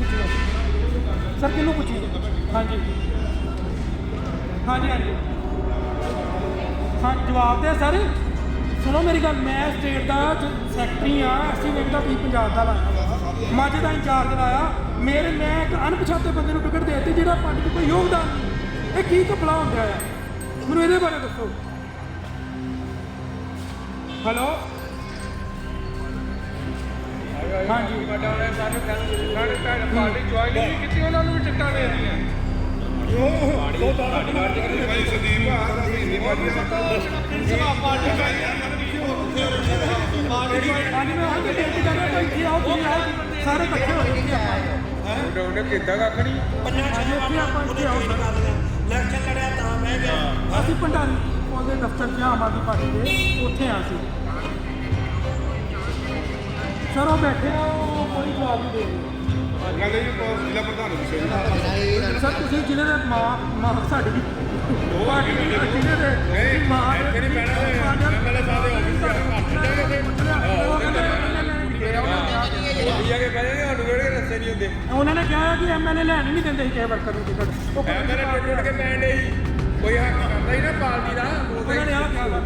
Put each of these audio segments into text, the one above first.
ਦੱਸੋ ਸਰ, ਕਿਹਨੂੰ ਪੁੱਛੀ ਹਾਂਜੀ। ਹਾਂਜੀ ਹਾਂਜੀ। ਹਾਂ ਜਵਾਬ ਦੇ ਸਰ। ਸੁਣੋ ਮੇਰੀ ਗੱਲ, ਮੈਂ ਸਟੇਟ ਦਾ ਸੈਕਟਰੀ ਆ, ਅਸੀਂ ਵੇਖਦਾ ਤੁਸੀਂ ਪੰਜਾਬ ਦਾ ਲਾਇਆ। ਮਾਝੇ ਦਾ ਇੰਚਾਰਜ ਲਾਇਆ। ਮੇਰੇ, ਮੈਂ ਇੱਕ ਅਣਪਛਾਤੇ ਬੰਦੇ ਨੂੰ ਟਿਕਟ ਦੇ ਦਿੱਤੀ ਜਿਹੜਾ ਪੰਜ ਕੋਈ ਯੋਗਦਾਨ ਨਹੀਂ। ਇਹ ਕੀ ਘਪਲਾ ਹੁੰਦਾ ਆ ਮੈਨੂੰ ਇਹਦੇ ਬਾਰੇ ਦੱਸੋ। ਹੈਲੋ ਹਾਂਜੀ। ਪਾਰਟੀ ਜੁਆਇਨ ਨਹੀਂ ਕੀਤੀ ਉਹਨਾਂ ਨੂੰ ਵੀ ਟਿਕਟਾਂ ਦੇ ਦਿੱਤੀਆਂ ਭਾਈ ਸੰਦੀਪ ਆ ਸੰਦੀਪ ਹਾਂਜੀ ਮੈਂ ਹਾਂ ਬੇਨਤੀ ਕਰ ਰਿਹਾ ਭਾਈ ਇੱਥੇ ਆਓ ਤੁਸੀਂ ਆਓ ਸਾਰੇ ਇਕੱਠੇ ਹੋ। ਕੇ ਆਪਾਂ ਉਹਨੇ ਕਿੱਦਾਂ ਕੱਖ ਨਹੀਂ ਹਾਂਜੀ ਇੱਥੇ ਆਪਾਂ ਇੱਥੇ ਆਓ ਸਰ ਇਲੈਕਸ਼ਨ ਲੜਿਆ ਤਾਂ ਬਹਿ ਗਿਆ ਅਸੀਂ ਭੰਡਾਰੀ ਉਹਦੇ ਦਫ਼ਤਰ 'ਚ ਆਮ ਆਦਮੀ ਪਾਰਟੀ ਦੇ। ਉੱਥੇ ਆ ਸੀ ਸਰ ਉਹ ਬੈਠੇ। ਆ ਉਹ ਕੋਈ ਜਵਾਬ ਨਹੀਂ ਦੇ ਰਹੇ ਨਾਲੇ ਜੀ ਕੋ ਜ਼ਿਲ੍ਹਾ ਪ੍ਰਧਾਨ ਵਿਸ਼ੇ ਸਰ ਤੁਸੀਂ ਜ਼ਿਲ੍ਹੇ ਦੇ ਮਾਂ ਮਾਂ ਸਾਡੀ। ਪਾਰਟੀ ਦੇ ਜ਼ਿਲ੍ਹੇ ਦੇ ਨਹੀਂ, ਮਾਂ ਇੱਥੇ ਨਹੀਂ ਬਹਿਣਾ ਤੇ MLA ਸਾਹਿਬ ਦੇ ਆਫਿਸ 'ਚ ਘਰ ਚੱਲਾਂਗੇ ਇਹ ਕੇ ਕਹਿੰਦੇ ਸਾਨੂੰ ਕਿਹੜੇ ਰਸਤੇ ਨਹੀਂ ਹੁੰਦੇ। ਉਹਨਾਂ ਨੇ ਕਿਹਾ ਕਿ ਐਮਐਲਏ ਲੈਣ ਹੀ ਨਹੀਂ ਦਿੰਦੇ ਸੀ ਕਿਸੇ ਵਰਕਰ ਨੂੰ ਟਿਕਟ ਉਹ ਐ ਮੇਰੇ ਟੁੱਟ ਟੁੱਟ ਕੇ ਪੈਣ ਦੇ ਕੋਈ ਹੱਕ ਕਰਦਾ ਹੀ ਨਾ ਪਾਰਟੀ ਦਾ। ਉਹਨਾਂ ਨੇ ਆ ਕਿਹਾ ਵਾ।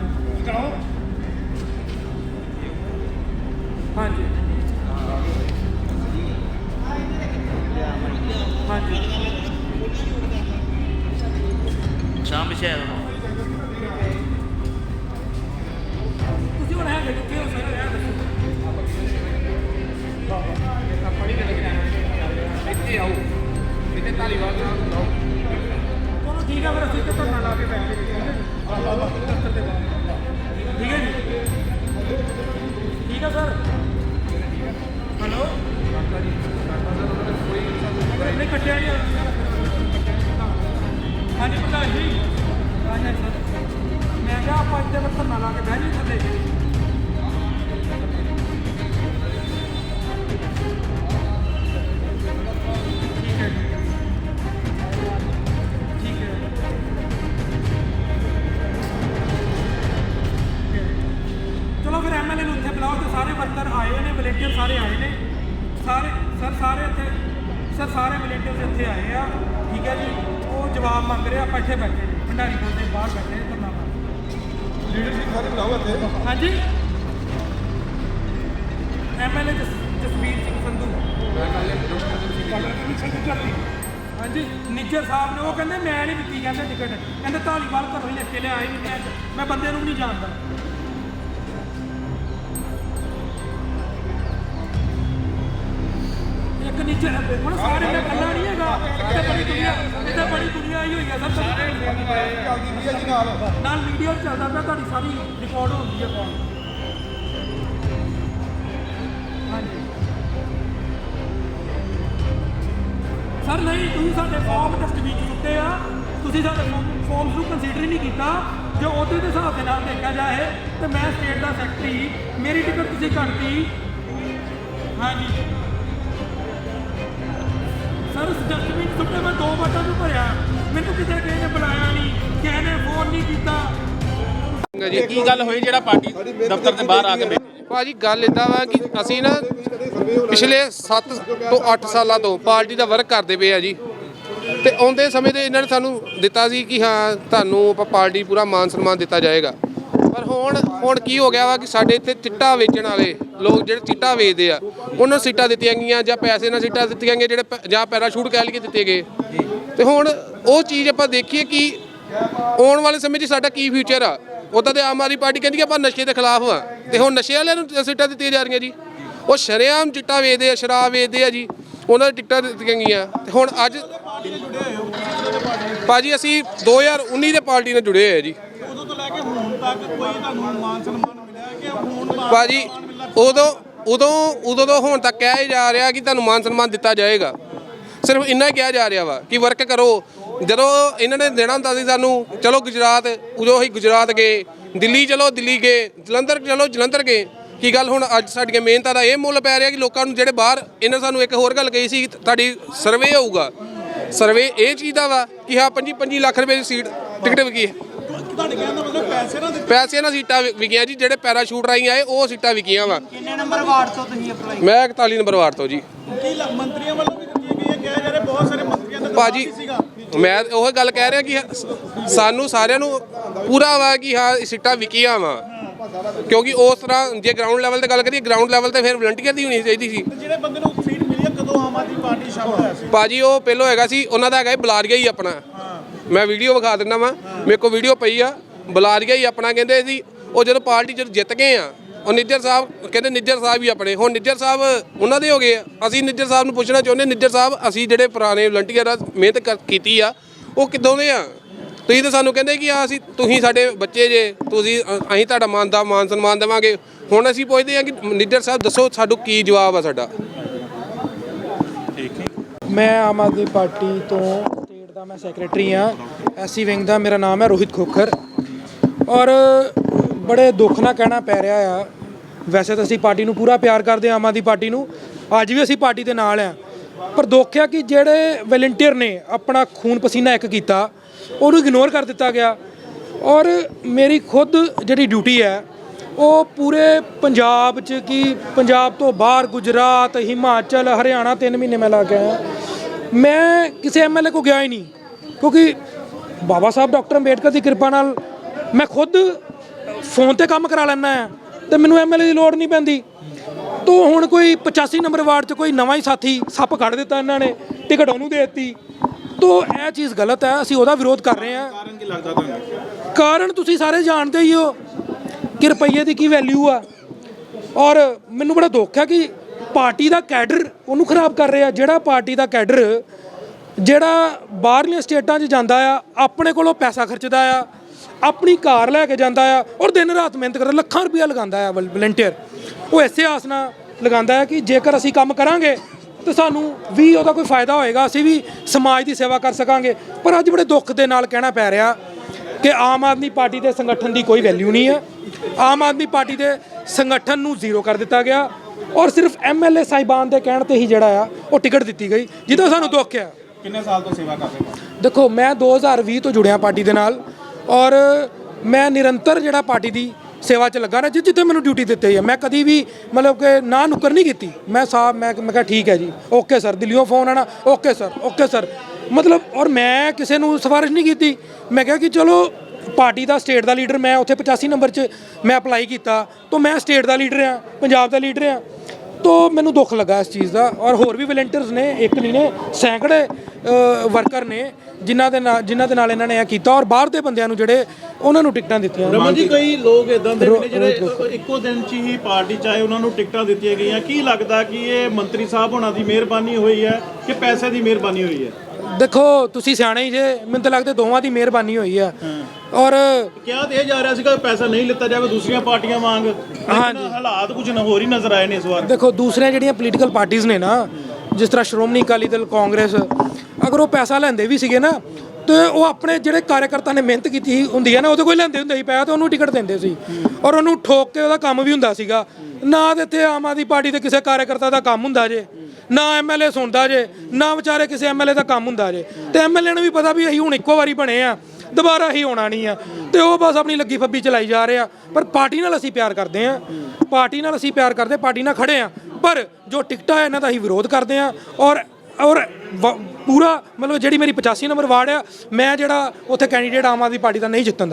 ਹਾਂਜੀ ਹਾਂਜੀ ਸ਼ਾਮ ਵਿਸ਼ੇ ਤੁਸੀਂ ਹੁਣ ਹੈਗੇ ਕਿੱਥੇ ਹੋ ਸਰ ਇਹ ਦੱਸੋ ਇੱਥੇ ਆਓ ਇੱਥੇ ਧਾਲੀਵਾਲ ਸਾਹਿਬ ਨੂੰ ਚਲੋ ਠੀਕ ਹੈ ਫਿਰ ਅਸੀਂ ਤੇ ਧਰਨਾ ਲਾ ਕੇ ਬੈਠੇ ਠੀਕ ਹੈ ਜੀ ਠੀਕ ਹੈ ਜੀ। ਉਹ ਜਵਾਬ ਮੰਗ ਰਹੇ ਆਪਾਂ ਇੱਥੇ ਬੈਠੇ ਭੰਡਾਰੀ ਕੋਲ ਦੇ ਬਾਹਰ ਬੈਠੇ ਨੇ ਧਰਨਾ ਲਾ। ਲੀਡਰਸ਼ਿਪ ਸਾਰੇ ਬੁਲਾਓ ਇੱਥੇ। ਹਾਂਜੀ। ਐਮਐਲਏ ਜਸਵੀਰ ਸਿੰਘ ਸੰਧੂ। ਹਾਂਜੀ। ਨਿੱਜਰ ਸਾਹਿਬ ਨੇ ਉਹ ਕਹਿੰਦੇ ਮੈਂ ਨਹੀਂ ਦਿੱਤੀ ਕਹਿੰਦੇ ਟਿਕਟ ਕਹਿੰਦੇ ਧਾਲੀਵਾਲ ਘਰੋਂ ਹੀ ਲਿਖ ਕੇ ਲਿਆਏ ਨਹੀਂ ਮੈਂ ਮੈਂ ਬੰਦੇ ਨੂੰ ਵੀ ਨਹੀਂ ਜਾਣਦਾ। ਇੱਕ ਨਿੱਜਰ ਹੁਣ ਸਾਰੇ ਦਾ ਕੱਲਾ ਨਹੀਂ ਹੈਗਾ। ਇਹ ਬੜੀ ਦੁਨੀਆ ਇਹ ਬੜੀ ਦੁਨੀਆ ਆਈ ਹੋਈ ਹੈ ਸਰ ਚੱਲਦੀ ਵੀ ਜੀ ਨਾਲ ਨਾਲ ਮੀਡੀਆ ਚੱਲਦਾ ਪਿਆ, ਤੁਹਾਡੀ ਸਾਰੀ ਰਿਕਾਰਡ ਹੁੰਦੀ ਹੈ ਕਾਲ ਹਾਂਜੀ। ਸਰ, ਨਹੀਂ, ਤੁਸੀਂ ਸਾਡੇ ਫਾਰਮ ਟੈਸਟ ਚ ਸੁੱਟੇ ਆ। ਤੁਸੀਂ ਸਾਡੇ ਫਾਰਮਸ ਨੂੰ ਕੰਸੀਡਰ ਹੀ ਨਹੀਂ ਕੀਤਾ। ਜੇ ਉਹਦੇ ਦੇ ਹਿਸਾਬ ਦੇ ਨਾਲ ਦੇਖਿਆ ਜਾਏ, ਤੇ ਮੈਂ ਸਟੇਟ ਦਾ ਸੈਕਟਰੀ ਮੇਰੀ ਟਿਕਟ ਤੁਸੀਂ ਕੱਟਤੀ। ਹਾਂਜੀ। ਮੈਂ ਦੋ ਵਾਟਾਂ ਨੂੰ ਭਰਿਆ। ਮੈਨੂੰ ਕਿਤੇ ਕਿਸੇ ਨੇ ਬੁਲਾਇਆ ਨਹੀਂ। ਕਿਸੇ ਨੇ ਫੋਨ ਨਹੀਂ ਕੀਤਾ। ਜੀ ਕੀ ਗੱਲ ਹੋਈ ਜਿਹੜਾ ਪਾਰਟੀ ਦਫ਼ਤਰ ਦੇ ਬਾਹਰ ਆ ਕੇ ਬੈਠੇ? ਭਾਜੀ ਗੱਲ ਇਦਾਂ ਵਾ ਕਿ ਅਸੀਂ ਨਾ ਪਿਛਲੇ 7 ਤੋਂ 8 ਸਾਲਾਂ ਤੋਂ ਪਾਰਟੀ ਦਾ ਵਰਕ ਕਰਦੇ ਪਏ ਆ ਜੀ। ਤੇ ਆਉਂਦੇ ਸਮੇਂ ਤੇ ਇਹਨਾਂ ਨੇ ਸਾਨੂੰ ਦਿੱਤਾ ਸੀ ਕਿ ਹਾਂ ਤੁਹਾਨੂੰ ਆਪਾਂ ਪਾਰਟੀ ਪੂਰਾ ਮਾਨ ਸਨਮਾਨ ਦਿੱਤਾ ਜਾਏਗਾ। ਪਰ ਹੁਣ ਹੁਣ ਕੀ ਹੋ ਗਿਆ ਵਾ ਕਿ ਸਾਡੇ ਇੱਥੇ ਚਿੱਟਾ ਵੇਚਣ ਵਾਲੇ ਲੋਕ ਜਿਹੜੇ ਚਿੱਟਾ ਵੇਚਦੇ ਆ, ਉਹਨਾਂ ਨੂੰ ਸੀਟਾਂ ਦਿੱਤੀਆਂ ਗਈਆਂ ਜਾਂ ਪੈਸੇ ਨਾਲ ਸੀਟਾਂ ਦਿੱਤੀਆਂ ਗਈਆਂ ਜਿਹੜੇ ਪੈ, ਜਾਂ ਪੈਰਾਸ਼ੂਟ ਕਹਿ ਲਈਏ ਦਿੱਤੇ ਗਏ। ਤੇ ਹੁਣ ਉਹ ਚੀਜ਼ ਆਪਾਂ ਦੇਖੀਏ ਕਿ ਆਉਣ ਵਾਲੇ ਸਮੇਂ 'ਚ ਸਾਡਾ ਕੀ ਫਿਊਚਰ ਆ? ਉਦਾਂ ਤੇ ਆਮ ਆਦਮੀ ਪਾਰਟੀ ਕਹਿੰਦੀ ਕਿ ਆਪਾਂ ਨਸ਼ੇ ਦੇ ਖਿਲਾਫ ਆ। ਤੇ ਹੁਣ ਨਸ਼ੇ ਵਾਲਿਆਂ ਨੂੰ ਸੀਟਾਂ ਦਿੱਤੀਆਂ ਜਾ ਰਹੀਆਂ ਜੀ। ਉਹ ਸ਼ਰੇਆਮ ਚਿੱਟਾ ਵੇਚਦੇ ਆ, ਸ਼ਰਾਬ ਵੇਚਦੇ ਆ ਜੀ। ਉਹਨਾਂ ਦੀ ਟਿਕਟਾਂ ਦਿੱਤੀਆਂ ਗਈਆਂ। ਤੇ ਹੁਣ ਅੱਜ ਭਾਜੀ, ਅਸੀਂ 2019 ਦੇ ਪਾਰਟੀ ਨਾਲ ਜੁੜੇ ਹੋਏ ਆ ਜੀ। ਉਦੋਂ ਤੋਂ ਲੈ ਕੇ ਹੁਣ ਤੱਕ ਕੋਈ ਤੁਹਾਨੂੰ ਮਾਨ ਸਨਮਾਨ ਮਿਲਿਆ ਕਿ ਹੁਣ ਮਾਨ ਭਾਜੀ ਉਦੋਂ ਉਦੋਂ ਉਦੋਂ ਤੋਂ ਹੁਣ ਤੱਕ ਕਿਹਾ ਹੀ ਜਾ ਰਿਹਾ ਕਿ ਤੁਹਾਨੂੰ ਮਾਨ ਸਨਮਾਨ ਦਿੱਤਾ ਜਾਏਗਾ। ਸਿਰਫ ਇੰਨਾ ਹੀ ਕਿਹਾ ਜਾ ਰਿਹਾ ਵਾ ਕਿ ਵਰਕ ਕਰੋ। ਜਦੋਂ ਇਹਨਾਂ ਨੇ ਦੇਣਾ ਹੁੰਦਾ ਸੀ ਸਾਨੂੰ ਚਲੋ ਗੁਜਰਾਤ ਉਦੋਂ ਹੀ ਗੁਜਰਾਤ ਗਏ ਦਿੱਲੀ ਚਲੋ ਦਿੱਲੀ ਗਏ ਜਲੰਧਰ ਚਲੋ ਜਲੰਧਰ ਗਏ। ਕੀ ਗੱਲ ਹੁਣ ਅੱਜ ਸਾਡੀਆਂ ਮਿਹਨਤਾਂ ਦਾ ਇਹ ਮੁੱਲ ਪੈ ਰਿਹਾ ਕਿ ਲੋਕਾਂ ਨੂੰ ਜਿਹੜੇ ਬਾਹਰ ਇਹਨਾਂ ਸਾਨੂੰ ਇੱਕ ਹੋਰ ਗੱਲ ਕਹੀ ਸੀ ਤੁਹਾਡੀ ਸਰਵੇ ਹੋਊਗਾ ਸਰਵੇ ਇਹ ਚੀਜ਼ ਦਾ ਵਾ ਕਿ ਹਾਂ 25 25 ਲੱਖ ਰੁਪਏ ਦੀ ਸੀਟ ਟਿਕਟ ਵਿਕੀ ਹੈ। ਤੁਹਾਡੇ ਕਹਿਣ ਦਾ ਮਤਲਬ ਪੈਸੇ ਨਾ ਦਿੱਤੇ। ਪੈਸੇ ਨਾਲ ਸੀਟਾਂ ਵਿ- ਵਿਕੀਆਂ ਜੀ ਜਿਹੜੇ ਪੈਰਾਸ਼ੂਟ ਰਾਹੀਂ ਆਏ ਉਹ ਸੀਟਾਂ ਵਿਕੀਆਂ ਵਾ। ਕਿੰਨੇ ਨੰਬਰ ਵਾਰਡ ਤੋਂ ਤੁਸੀਂ ਅਪਲਾਈ ਮੈਂ 41 ਨੰਬਰ ਵਾਰਡ ਤੋਂ ਜੀ। ਕੀ ਲ- ਮੰਤਰੀਆਂ ਵੱਲੋਂ ਵੀ ਦਿੱਤੀਆਂ ਗਈਆਂ ਕਿਹਾ ਜਾ ਰਿਹਾ ਬਹੁਤ ਸਾਰੇ ਮੰਤਰੀਆਂ ਦਾ ਭਾਜੀ ਸੀਗਾ। ਮੈਂ ਉਹ ਗੱਲ ਕਹਿ ਰਿਹਾ ਕਿ ਸਾਨੂੰ ਸਾਰਿਆਂ ਨੂੰ ਪੂਰਾ ਵਾ ਕਿ ਹਾਂ ਇਹ ਸੀਟਾਂ ਵਿਕੀਆਂ ਵਾ। ਕਿਉਂਕਿ ਉਸ ਤਰ੍ਹਾਂ ਜੇ ਗਰਾਊਂਡ ਲੈਵਲ ਤੇ ਗੱਲ ਕਰੀਏ ਗਰਾਊਂਡ ਲੈਵਲ ਤੇ ਫਿਰ ਵਲੰਟੀਅਰ ਦੀ ਹੋਣੀ ਚਾਹੀਦੀ ਸੀ। ਤੇ ਜਿਹੜੇ ਬੰਦੇ ਨੂੰ ਸੀਟ ਮਿਲੀ ਹੈ ਕਦੋਂ ਆਮ ਆਦਮੀ ਪਾਰਟੀ ਸ਼ਾਮਲ ਹੋਇਆ ਸੀ? ਭਾਜੀ ਉਹ ਪਹਿਲੋਂ ਹੈਗਾ ਸੀ ਉਹਨਾਂ ਦਾ ਹੈਗਾ ਸੀ ਬਲਾਰੀਆ ਹੀ ਆਪਣਾ। ਮੈਂ ਵੀਡੀਓ ਵਿਖਾ ਦਿੰਦਾ ਵਾਂ। ਮੇਰੇ ਕੋਲ ਵੀਡੀਓ ਪਈ ਆ। ਬਲਾਰੀਆ ਹੀ ਆਪਣਾ ਕਹਿੰਦੇ ਸੀ ਉਹ ਜਦੋਂ ਪਾਰਟੀ ਜਦੋਂ ਜਿੱਤ ਗਏ ਆ ਉਹ ਨਿੱਜਰ ਸਾਹਿਬ ਕਹਿੰਦੇ ਨਿੱਜਰ ਸਾਹਿਬ ਹੀ ਆਪਣੇ। ਹੁਣ ਨਿੱਜਰ ਸਾਹਿਬ ਉਹਨਾਂ ਦੇ ਹੋ ਗਏ ਆ। ਅਸੀਂ ਨਿੱਜਰ ਸਾਹਿਬ ਨੂੰ ਪੁੱਛਣਾ ਚਾਹੁੰਦੇ ਨਿੱਜਰ ਸਾਹਿਬ ਅਸੀਂ ਜਿਹੜੇ ਪੁਰਾਣੇ ਵਲੰਟੀਅਰ ਆ ਮਿਹਨਤ ਕਰ- ਕੀਤੀ ਆ ਉਹ ਕਿੱਦੋਂ ਦੇ ਆ? ਤੁਸੀਂ ਤਾਂ ਸਾਨੂੰ ਕਹਿੰਦੇ ਕਿ ਆ ਅਸੀਂ ਤੁਸੀਂ ਸਾਡੇ ਬੱਚੇ ਜੇ ਤੁਸੀਂ ਅ- ਅਸੀਂ ਤੁਹਾਡਾ ਮਾਨ ਦਾ ਮਾਨ ਸਨਮਾਨ ਦੇਵਾਂਗੇ। ਹੁਣ ਅਸੀਂ ਪੁੱਛਦੇ ਆ ਕਿ ਨਿੱਜਰ ਸਾਹਿਬ ਦੱਸੋ ਸਾਨੂੰ ਕੀ ਜਵਾਬ ਆ ਸਾਡਾ? ਮੈਂ ਆਮ ਆਦਮੀ ਪਾਰਟੀ ਤੋਂ ਦਾ ਮੈਂ ਸੈਕਟਰੀ ਆ ਐਸਸੀ ਵਿੰਗ ਦਾ, ਮੇਰਾ ਨਾਮ ਹੈ ਰੋਹਿਤ ਖੋਖਰ। ਔਰ ਬੜੇ ਦੁੱਖ ਨਾਲ ਕਹਿਣਾ ਪੈ ਰਿਹਾ ਆ। ਵੈਸੇ ਤਾਂ ਅਸੀਂ ਪਾਰਟੀ ਨੂੰ ਪੂਰਾ ਪਿਆਰ ਕਰਦੇ ਹਾਂ, ਆਮ ਆਦਮੀ ਪਾਰਟੀ ਨੂੰ। ਅੱਜ ਵੀ ਅਸੀਂ ਪਾਰਟੀ ਦੇ ਨਾਲ ਆ ਪਰ ਦੁੱਖ ਆ ਕਿ ਜਿਹੜੇ ਵਲੰਟੀਅਰ ਨੇ ਆਪਣਾ ਖੂਨ ਪਸੀਨਾ ਇੱਕ ਕੀਤਾ, ਉਹਨੂੰ ਇਗਨੋਰ ਕਰ ਦਿੱਤਾ ਗਿਆ। ਔਰ ਮੇਰੀ ਖੁਦ ਜਿਹੜੀ ਡਿਊਟੀ ਹੈ, ਉਹ ਪੂਰੇ ਪੰਜਾਬ 'ਚ ਕੀ ਪੰਜਾਬ ਤੋਂ ਬਾਹਰ ਗੁਜਰਾਤ, ਹਿਮਾਚਲ, ਹਰਿਆਣਾ 3 ਮਹੀਨੇ ਮੈਂ ਲਾ ਕੇ ਆਇਆ। ਮੈਂ ਕਿਸੇ ਐਮਐਲਏ ਕੋ ਗਿਆ ਹੀ ਨਹੀਂ। ਕਿਉਂਕਿ ਬਾਬਾ ਸਾਹਿਬ ਡਾਕਟਰ ਅੰਬੇਡਕਰ ਦੀ ਕਿਰਪਾ ਨਾਲ ਮੈਂ ਖੁਦ ਫੋਨ ਤੇ ਕੰਮ ਕਰਾ ਲੈਣਾ ਆ ਤੇ ਮੈਨੂੰ ਐਮਐਲਏ ਦੀ ਲੋੜ ਨਹੀਂ ਪੈਂਦੀ। ਤੋ ਹੁਣ ਕੋਈ 85 ਨੰਬਰ ਵਾਰਡ 'ਚ ਕੋਈ ਨਵਾਂ ਹੀ ਸਾਥੀ ਸੱਪ ਕੱਢ ਦਿੱਤਾ ਇਹਨਾਂ ਨੇ ਟਿਕਟ ਉਹਨੂੰ ਦੇ ਦਿੱਤੀ। ਤੋ ਇਹ ਚੀਜ਼ ਗਲਤ ਹੈ ਅਸੀਂ ਉਹਦਾ ਵਿਰੋਧ ਕਰ ਰਹੇ ਹਾਂ। ਕਾਰਨ ਕੀ ਲੱਗਦਾ ਤੁਹਾਨੂੰ? ਕਾਰਨ ਤੁਸੀਂ ਸਾਰੇ ਜਾਣਦੇ ਹੀ ਹੋ ਕਿ ਰੁਪਈਏ ਦੀ ਕੀ ਵੈਲਿਊ ਆ। ਔਰ ਮੈਨੂੰ ਬੜਾ ਦੁੱਖ ਹੈ ਕਿ ਪਾਰਟੀ ਦਾ ਕੈਡਰ ਉਹਨੂੰ ਖਰਾਬ ਕਰ ਰਿਹਾ ਜਿਹੜਾ ਪਾਰਟੀ ਦਾ ਕੈਡਰ ਜਿਹੜਾ ਬਾਹਰਲੀਆਂ ਸਟੇਟਾਂ 'ਚ ਜਾਂਦਾ ਆ, ਆਪਣੇ ਕੋਲੋਂ ਪੈਸਾ ਖਰਚਦਾ ਆ, ਆਪਣੀ ਕਾਰ ਲੈ ਕੇ ਜਾਂਦਾ ਆ ਔਰ ਦਿਨ ਰਾਤ ਮਿਹਨਤ ਕਰਦਾ, ਲੱਖਾਂ ਰੁਪਇਆ ਲਗਾਉਂਦਾ ਆ ਵਲੰਟੀਅਰ ਉਹ ਐਸੇ ਆਸ ਨਾਲ ਲਗਾਉਂਦਾ ਹੈ ਕਿ ਜੇਕਰ ਅਸੀਂ ਕੰਮ ਕਰਾਂਗੇ ਤੇ ਸਾਨੂੰ ਵੀ ਉਹਦਾ ਕੋਈ ਫਾਇਦਾ ਹੋਏਗਾ, ਅਸੀਂ ਵੀ ਸਮਾਜ ਦੀ ਸੇਵਾ ਕਰ ਸਕਾਂਗੇ। ਪਰ ਅੱਜ ਬੜੇ ਦੁੱਖ ਦੇ ਨਾਲ ਕਹਿਣਾ ਪੈ ਰਿਹਾ ਕਿ ਆਮ ਆਦਮੀ ਪਾਰਟੀ ਦੇ ਸੰਗਠਨ ਦੀ ਕੋਈ ਵੈਲਿਊ ਨਹੀਂ ਹੈ ਆਮ ਆਦਮੀ ਪਾਰਟੀ ਦੇ ਸੰਗਠਨ ਨੂੰ ਜ਼ੀਰੋ ਕਰ ਦਿੱਤਾ ਗਿਆ ਔਰ ਸਿਰਫ ਐਮਐਲਏ ਸਾਹਿਬਾਨ ਦੇ ਕਹਿਣ ਤੇ ਹੀ ਜਿਹੜਾ ਆ, ਉਹ ਟਿਕਟ ਦਿੱਤੀ ਗਈ, ਜਿਹਦਾ ਸਾਨੂੰ ਦੁੱਖ ਆ। ਕਿੰਨੇ ਸਾਲ ਤੋਂ ਸੇਵਾ ਕਰ ਰਹੇ ਹੋ? ਦੇਖੋ, ਮੈਂ 2020 ਤੋਂ ਜੁੜਿਆ ਪਾਰਟੀ ਦੇ ਨਾਲ ਔਰ ਮੈਂ ਨਿਰੰਤਰ ਜਿਹੜਾ ਪਾਰਟੀ ਦੀ ਸੇਵਾ 'ਚ ਲੱਗਾ ਨਾ ਜਿੱਥੇ ਮੈਨੂੰ ਡਿਊਟੀ ਦਿੱਤੀ ਹੈ। ਮੈਂ ਕਦੀ ਵੀ ਮਤਲਬ ਕਿ ਨਾ ਨੁੱਕਰ ਨਹੀਂ ਕੀਤੀ। ਮੈਂ ਸਾਹਿਬ ਮੈਂ ਮੈਂ ਕਿਹਾ, ਠੀਕ ਹੈ ਜੀ। Okay, sir. ਦਿੱਲੀੋਂ ਫੋਨ ਆਣਾ ਓਕੇ, ਸਰ। Okay, sir. ਮਤਲਬ, ਔਰ ਮੈਂ ਕਿਸੇ ਨੂੰ ਸਿਫਾਰਿਸ਼ ਨਹੀਂ ਕੀਤੀ। ਮੈਂ ਕਿਹਾ ਕਿ ਚਲੋ, ਪਾਰਟੀ ਦਾ ਸਟੇਟ ਦਾ ਲੀਡਰ ਮੈਂ ਉੱਥੇ 85 ਨੰਬਰ 'ਚ ਮੈਂ ਅਪਲਾਈ ਕੀਤਾ। ਤਾਂ ਮੈਂ ਸਟੇਟ ਦਾ ਲੀਡਰ ਆ ਪੰਜਾਬ ਦਾ ਲੀਡਰ ਆ ਤੋ ਮੈਨੂੰ ਦੁੱਖ ਲੱਗਾ ਇਸ ਚੀਜ਼ ਦਾ। ਔਰ ਹੋਰ ਵੀ ਵਲੰਟੀਅਰਸ ਨੇ, ਇੱਕ ਨਹੀਂ ਨੇ ਸੈਂਕੜੇ ਵਰਕਰ ਨੇ ਜਿਨ੍ਹਾਂ ਦੇ ਨਾਲ ਜਿਨ੍ਹਾਂ ਦੇ ਨਾਲ ਇਹਨਾਂ ਨੇ ਇਹ ਕੀਤਾ ਔਰ ਬਾਹਰ ਦੇ ਬੰਦਿਆਂ ਨੂੰ ਜਿਹੜੇ ਉਹਨਾਂ ਨੂੰ ਟਿਕਟਾਂ ਦਿੱਤੀਆਂ। ਰਮਨ ਜੀ ਕਈ ਲੋਕ ਇਦਾਂ ਦੇ ਨੇ ਜਿਹੜੇ ਇੱਕੋ ਦਿਨ 'ਚ ਹੀ ਪਾਰਟੀ ਚਾਹੇ ਉਹਨਾਂ ਨੂੰ ਟਿਕਟਾਂ ਦਿੱਤੀਆਂ ਗਈਆਂ ਕੀ ਲੱਗਦਾ ਕਿ ਇਹ ਮੰਤਰੀ ਸਾਹਿਬ ਹੋਣਾ ਦੀ ਮਿਹਰਬਾਨੀ ਹੋਈ ਹੈ ਕਿ ਪੈਸੇ ਦੀ ਮਿਹਰਬਾਨੀ ਹੋਈ ਹੈ? ਦੇਖੋ ਤੁਸੀਂ ਸਿਆਣੇ ਹੀ ਜੇ ਮੈਨੂੰ ਤਾਂ ਲੱਗਦਾ ਦੋਵਾਂ ਦੀ ਮਿਹਰਬਾਨੀ ਹੋਈ ਆ ਔਰ ਕਿਹਾ ਤੇ ਇਹ ਜਾ ਰਿਹਾ ਸੀਗਾ ਪੈਸਾ ਨਹੀਂ ਲਿੱਤਾ ਜਾਵੇ ਦੂਸਰੀਆਂ ਪਾਰਟੀਆਂ ਵਾਂਗ। ਹਾਂਜੀ। ਹਾਲਾਤ ਕੁਝ ਨਾ ਹੋਰ ਹੀ ਨਜ਼ਰ ਆਏ ਨੇ ਇਸ ਵਾਰ। ਦੇਖੋ ਦੂਸਰੀਆਂ ਜਿਹੜੀਆਂ ਪੋਲੀਟੀਕਲ ਪਾਰਟੀਆਂ ਨੇ ਨਾ ਜਿਸ ਤਰ੍ਹਾਂ ਸ਼੍ਰੋਮਣੀ ਅਕਾਲੀ ਦਲ ਕਾਂਗਰਸ ਅਗਰ ਉਹ ਪੈਸਾ ਲੈਂਦੇ ਵੀ ਸੀਗੇ ਨਾ, ਤੇ ਉਹ ਆਪਣੇ ਜਿਹੜੇ ਕਾਰਜਕਰਤਾ ਨੇ ਮਿਹਨਤ ਕੀਤੀ ਹੁੰਦੀ ਹੈ ਨਾ, ਉਹਦੇ ਕੋਈ ਲੈਂਦੇ ਹੁੰਦੇ ਸੀ ਪੈਸਾ ਤੇ ਉਹਨੂੰ ਟਿਕਟ ਦਿੰਦੇ ਸੀ। ਔਰ ਉਹਨੂੰ ਠੋਕ ਕੇ ਉਹਦਾ ਕੰਮ ਵੀ ਹੁੰਦਾ ਸੀਗਾ। ਨਾ ਤੇ ਇੱਥੇ ਆਮ ਆਦਮੀ ਪਾਰਟੀ ਦੇ ਕਿਸੇ ਕਾਰਜਕਰਤਾ ਦਾ ਕੰਮ ਹੁੰਦਾ ਜੇ, ਨਾ ਐਮਐਲਏ ਸੁਣਦਾ ਜੇ, ਨਾ ਵਿਚਾਰੇ ਕਿਸੇ ਐਮਐਲਏ ਦਾ ਕੰਮ ਹੁੰਦਾ ਜੇ। ਤੇ ਐਮਐਲਏ ਨੂੰ ਵੀ ਪਤਾ ਵੀ ਅਸੀਂ ਹੁਣ ਇੱਕੋ ਵਾਰੀ ਬਣੇ ਆ, ਦੁਬਾਰਾ ਹੀ ਆਉਣਾ ਨਹੀਂ ਆ। ਤੇ ਉਹ ਬਸ ਆਪਣੀ ਲੱਗੀ ਫੱਬੀ ਚਲਾਈ ਜਾ ਰਹੇ ਆ। ਪਰ ਪਾਰਟੀ ਨਾਲ ਅਸੀਂ ਪਿਆਰ ਕਰਦੇ ਆ। ਪਾਰਟੀ ਨਾਲ ਅਸੀਂ ਪਿਆਰ ਕਰਦੇ, ਪਾਰਟੀ ਨਾਲ ਖੜੇ ਆ। ਪਰ ਜੋ ਟਿਕਟਾਂ ਹੈ ਇਹਨਾਂ ਦਾ ਅਸੀਂ ਵਿਰੋਧ ਕਰਦੇ ਆ। ਔਰ ਔਰ ਵ- ਪੂਰਾ ਮਤਲਬ ਜਿਹੜੀ ਮੇਰੀ 85 ਨੰਬਰ ਵਾਰਡ ਆ, ਮੈਂ ਜਿਹੜਾ ਉੱਥੇ ਕੈਂਡੀਡੇਟ ਆਮ ਆਦਮੀ ਪਾਰਟੀ ਦਾ ਨਹੀਂ ਜਿੱਤਣ ਦਾ